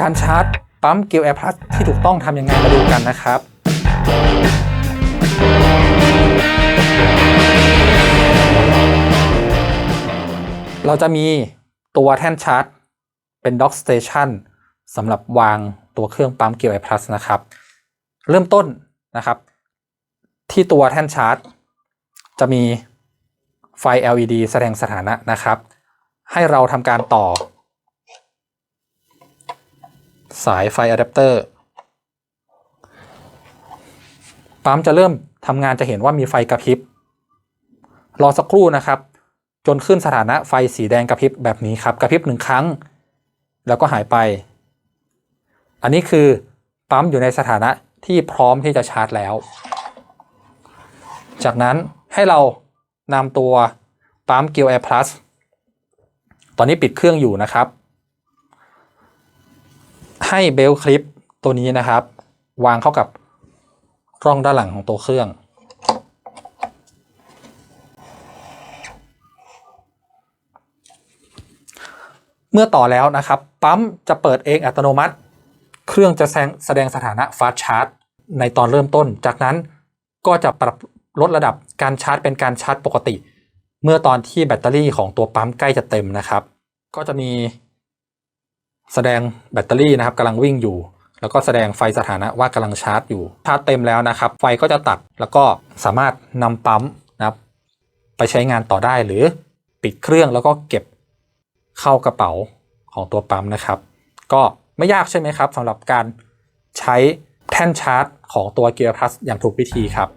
การชาร์จปั๊มเกียวแอร์พลัสที่ถูกต้องทำยังไงมาดูกันนะครับเราจะมีตัวแท่นชาร์จ เป็น Dock Station สำหรับวางตัวเครื่องปั๊มเกียวไอพลัสนะครับ เริ่มต้นนะครับ ที่ตัวแท่นชาร์จ จะมีไฟ LED แสดงสถานะนะครับ ให้เราทำการต่อ สายไฟอะแดปเตอร์ปั๊มจะเริ่มทำงานจะเห็นว่ามีไฟกระพริบรอสักครู่นะครับ จนขึ้นสถานะไฟสีแดงกระพริบแบบนี้ครับ กระพริบหนึ่งครั้ง แล้วก็หายไป อันนี้คือปั๊มอยู่ในสถานะที่พร้อมที่จะชาร์จแล้ว จากนั้นให้เรานำตัวปั๊ม g ก a แอร์ Plus ตอนนี้ปิดเครื่องอยู่นะครับ ให้เบลคลิปตัวนี้นะครับ วางเข้ากับร่องด้านหลังของตัวเครื่อง เมื่อต่อแล้วนะครับ ปั๊มจะเปิดเองอัตโนมัติ เครื่องจะแสดงสดงสถานะฟาสชาร์จในตอนเริ่มต้น จากนั้นก็จะปรับลดระดับการชาร์จเป็นการชาร์จปกติ เมื่อตอนที่แบตเตอรี่ของตัวปั๊มใกล้จะเต็มนะครับ ก็จะมี แสดงแบตเตอรี่นะครับกำลังวิ่งอยู่ แล้วก็แสดงไฟสถานะว่ากำลังชาร์จอยู่ชาร์จเต็มแล้วนะครับ ไฟก็จะตัดแล้วก็สามารถนำปั๊มนะครับ ไปใช้งานต่อได้หรือปิดเครื่องแล้วก็เก็บเข้ากระเป๋าของตัวปั๊มนะครับ ก็ไม่ยากใช่ไหมครับสำหรับการใช้แท่นชาร์จของตัว Gear Plus อย่างถูกวิธีครับ